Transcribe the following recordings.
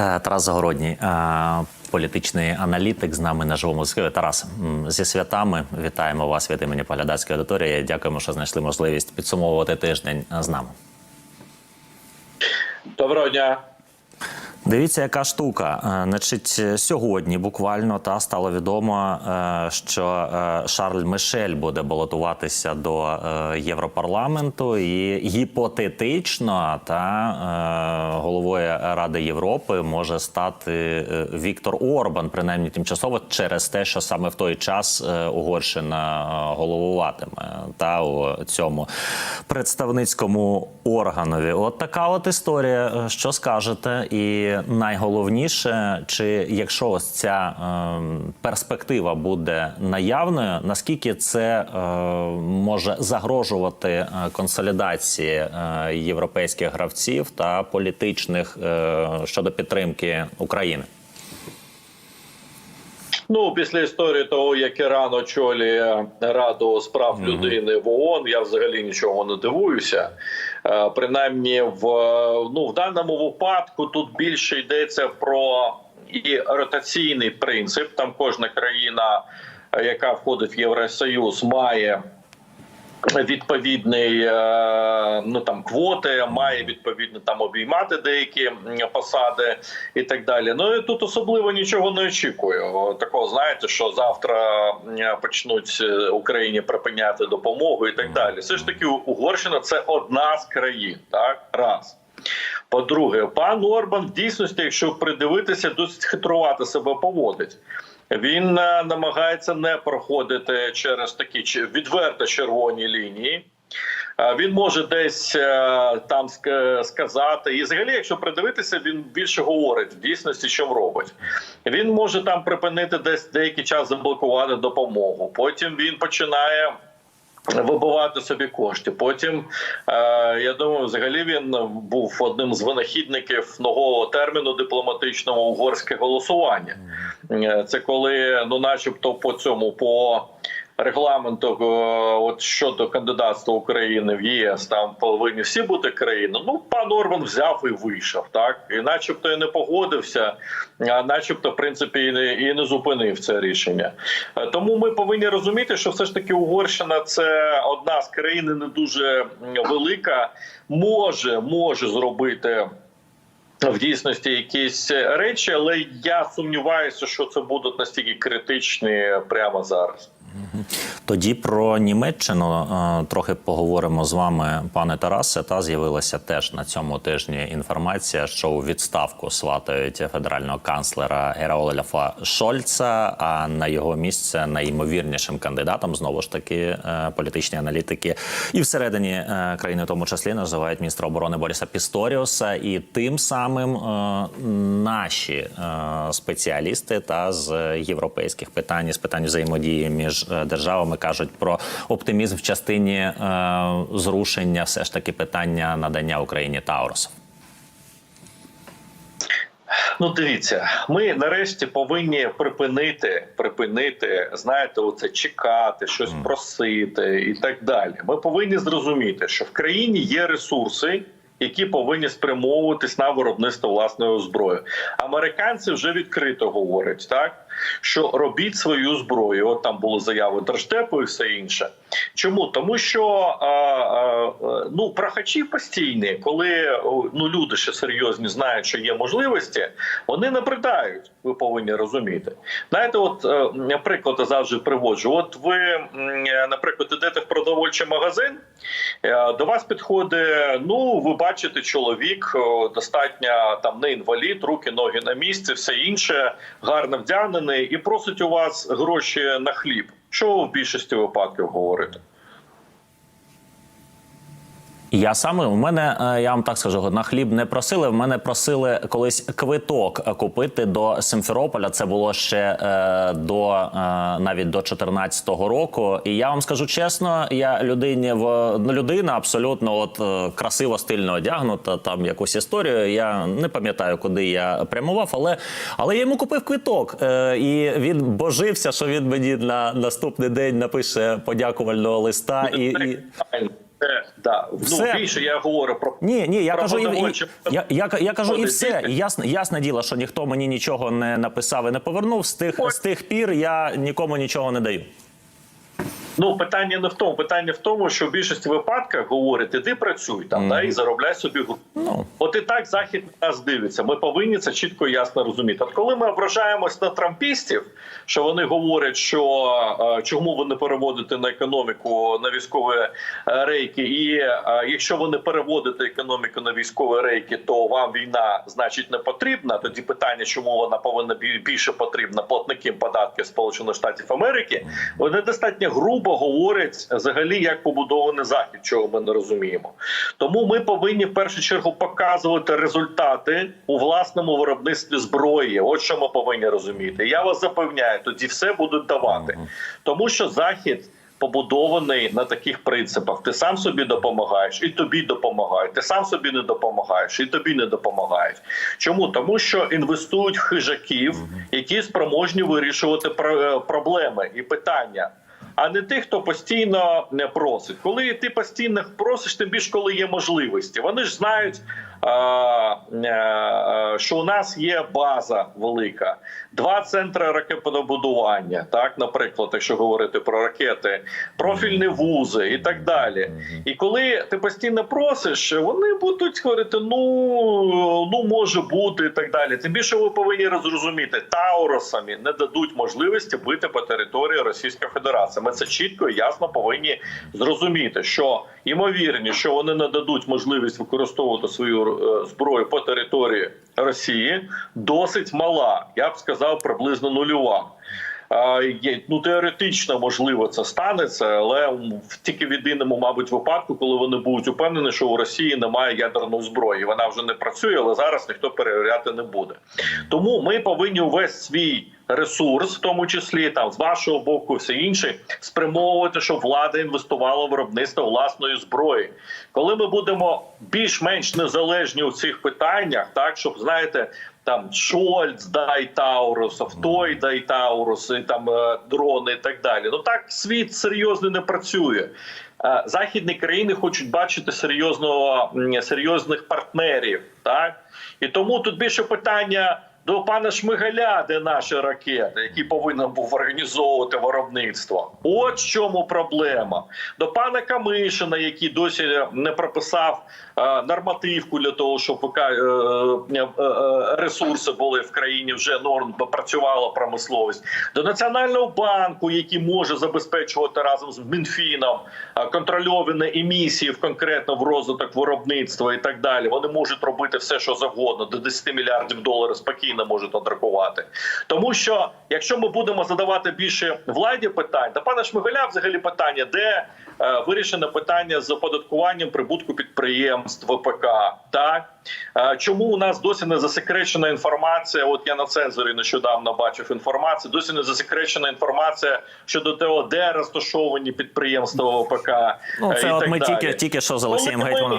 Е, Тарас Загородній, е, політичний аналітик з нами на живому зв'язку. Тарас, зі святами вітаємо вас від імені поглядацької аудиторії. Дякуємо, що знайшли можливість підсумовувати тиждень з нами. Доброго дня. Дивіться, яка штука. Е, Значить, сьогодні буквально та стало відомо, е, що е, Шарль Мишель буде балотуватися до е, Європарламенту, і гіпотетично та е, головою Ради Європи може стати е, Віктор Орбан, принаймні тимчасово, через те, що саме в той час е, Угорщина е, головуватиме та у цьому представницькому органові. От така от історія. Е, Що скажете? І найголовніше, чи якщо ось ця е, перспектива буде наявною, наскільки це е, може загрожувати е, консолідації е, європейських гравців та політичних е, щодо підтримки України? Ну, після історії того, як Іран очолює Раду справ людини в ООН, я взагалі нічого не дивуюся. Е, Принаймні, в ну в даному випадку тут більше йдеться про і ротаційний принцип. Там кожна країна, е, яка входить в Євросоюз, має. Відповідний е, ну там квоти має відповідно там обіймати деякі посади і так далі. Ну і тут особливо нічого не очікую. Такого знаєте, що завтра почнуть е, Україні припиняти допомогу і так далі. Все ж таки, Угорщина це одна з країн, так раз. По-друге, пан Орбан в дійсності, якщо придивитися, досить хитрувати себе поводить. Він е, намагається не проходити через такі відверто червоні лінії. Е, Він може десь е, там сказати, і взагалі, якщо придивитися, він більше говорить в дійсності, що робить. Він може там припинити десь деякий час заблокувати допомогу. Потім він починає вибивати собі кошти. Потім е, я думаю, взагалі він був одним з винахідників нового терміну дипломатичного угорське голосування. Це коли, ну, начебто, по цьому по регламенту, е, от щодо кандидатства України в ЄС, там повинні всі бути країни. Ну, пан Орбан взяв і вийшов, так і, начебто, і не погодився, а начебто, в принципі, і не, і не зупинив це рішення. Е, Тому ми повинні розуміти, що все ж таки Угорщина це одна з країн не дуже велика, може, може зробити. В дійсності якісь речі, але я сумніваюся, що це будуть настільки критичні прямо зараз. Тоді про Німеччину е, трохи поговоримо з вами, пане Тарасе. Та з'явилася теж на цьому тижні інформація, що у відставку сватають федерального канцлера Гераолефа Шольца. А на його місце найімовірнішим кандидатом знову ж таки е, політичні аналітики і всередині е, країни, в тому числі називають міністра оборони Боріса Пісторіуса. І тим самим е, наші е, спеціалісти та з європейських питань, з питань взаємодії між е, державами кажуть про оптимізм в частині зрушення, все ж таки питання надання Україні Таурусів. Ну, дивіться, ми нарешті повинні припинити, припинити, знаєте, оце чекати, щось просити і так далі. Ми повинні зрозуміти, що в країні є ресурси. Які повинні спрямовуватись на виробництво власної зброї. Американці вже відкрито говорять, так що робіть свою зброю. От там були заяви Держдепу і все інше. Чому? Тому що а, а, ну прохачі постійні, коли ну люди ще серйозні знають, що є можливості, вони набридають. Ви повинні розуміти. Знаєте, от е, наприклад, я завжди приводжу. От ви, е, наприклад, ідете в продовольчий магазин, е, до вас підходить. Ну, ви бачите, чоловік достатньо там не інвалід, руки, ноги на місці, все інше, гарно вдягнений, і просить у вас гроші на хліб. Що в більшості випадків говорите? Я саме у мене, е, я вам так скажу, на хліб не просили. В мене просили колись квиток купити до Симферополя. Це було ще е, до е, навіть до 14-го року. І я вам скажу чесно, я людині в ну, людина абсолютно от е, красиво стильно одягнута. Там якусь історію. Я не пам'ятаю, куди я прямував, але але я йому купив квиток. Е, і він божився, що він мені на наступний день напише подякувального листа і. і... Да. Все. Ну, більше я говорю про Ні, ні, я про кажу, і, і, я, я, я кажу і все. І ясне, ясне діло, що ніхто мені нічого не написав і не повернув. З тих, з тих пір я нікому нічого не даю. Ну, питання не в тому. Питання в тому, що в більшості випадках говорять, іди працюй там, да, і заробляй собі гроші. Ну. От і так захід нас дивиться. Ми повинні це чітко і ясно розуміти. От коли ми ображаємось на трампістів, що вони говорять, що е, чому ви не переводите на економіку на військові е, рейки, і е, якщо ви не переводите економіку на військові рейки, то вам війна значить не потрібна. Тоді питання, чому вона повинна більше потрібна платникам податків Сполучених Штатів Америки, вони достатньо грубо говорять взагалі, як побудований захід, чого ми не розуміємо. Тому ми повинні в першу чергу показувати результати у власному виробництві зброї. От що ми повинні розуміти. Я вас запевняю, тоді все будуть давати, тому що захід. Побудований на таких принципах. Ти сам собі допомагаєш, і тобі допомагають. Ти сам собі не допомагаєш, і тобі не допомагають. Чому? Тому що інвестують в хижаків, які спроможні вирішувати е, проблеми і питання. А не тих, хто постійно не просить. Коли ти постійно просиш, тим більше коли є можливості. Вони ж знають, що у нас є база велика, два центри ракетобудування, так, наприклад, якщо говорити про ракети, профільні вузи і так далі. І коли ти постійно просиш, вони будуть говорити: ну, ну може бути, і так далі. Тим більше ви повинні розрозуміти, тауросами не дадуть можливості бити по території Російської Федерації. Ми це чітко і ясно повинні зрозуміти, що ймовірність, що вони не дадуть можливість використовувати свою е, зброю по території Росії, досить мала. Я б сказав, приблизно нульова. Ну, теоретично можливо це станеться, але в тільки в єдиному, мабуть, випадку, коли вони будуть упевнені, що у Росії немає ядерної зброї. Вона вже не працює, але зараз ніхто перевіряти не буде. Тому ми повинні увесь свій ресурс, в тому числі там з вашого боку, все інше, спрямовувати, щоб влада інвестувала в виробництво власної зброї. Коли ми будемо більш-менш незалежні у цих питаннях, так щоб знаєте. Там Шольц, дай Таурус, той дай Таурус, і там е, дрони і так далі. Ну так світ серйозно не працює. Е, Західні країни хочуть бачити серйозного серйозних партнерів, так і тому тут більше питання до пана Шмигаля, де наші ракети, який повинен був організовувати виробництво. От в чому проблема. До пана Камишина, який досі не прописав е, нормативку для того, щоб е, е, е, ресурси були в країні вже норм працювала промисловість. До національного банку, який може забезпечувати разом з Мінфіном е, контрольовані емісії в конкретно в розвиток виробництва і так далі. Вони можуть робити все, що завгодно, до 10 мільярдів доларів спокійно можуть надрукувати. Тому що якщо ми будемо задавати більше владі питань, та пана Шмигаля взагалі питання, де е, вирішено питання з оподаткуванням прибутку підприємств ВПК, так Е, чому у нас досі не засекречена інформація? От я на цензорі нещодавно бачив інформацію. Досі не засекречена інформація щодо того, де розташовані підприємства ВПК. Ну, е, це і от так ми далі. тільки, тільки що з Олексієм ми- говорили, ми-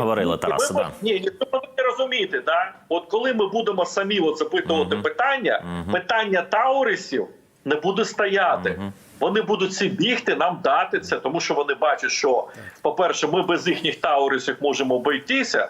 Да. Ні, ні, ви повинні розуміти, да? От коли ми будемо самі от запитувати питання, питання Таурисів не буде стояти. Вони будуть всі бігти, нам дати це, тому що вони бачать, що, по-перше, ми без їхніх таурисів можемо обійтися.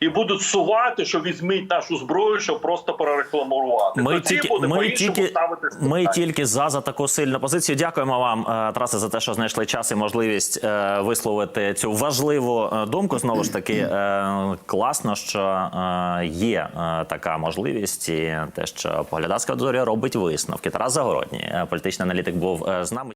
І будуть сувати, що візьміть нашу зброю, щоб просто прорекламувати. Ми Тоді тільки, буде ми, тільки, ставитись ми тільки за, за таку сильну позицію. Дякуємо вам, е, Тарасе, за те, що знайшли час і можливість е, висловити цю важливу е, думку. Знову ж таки, е, класно, що е, є е, така можливість, і те, що поглядацька зоря робить висновки. Тарас Загородній, е, політичний аналітик, був е, з нами.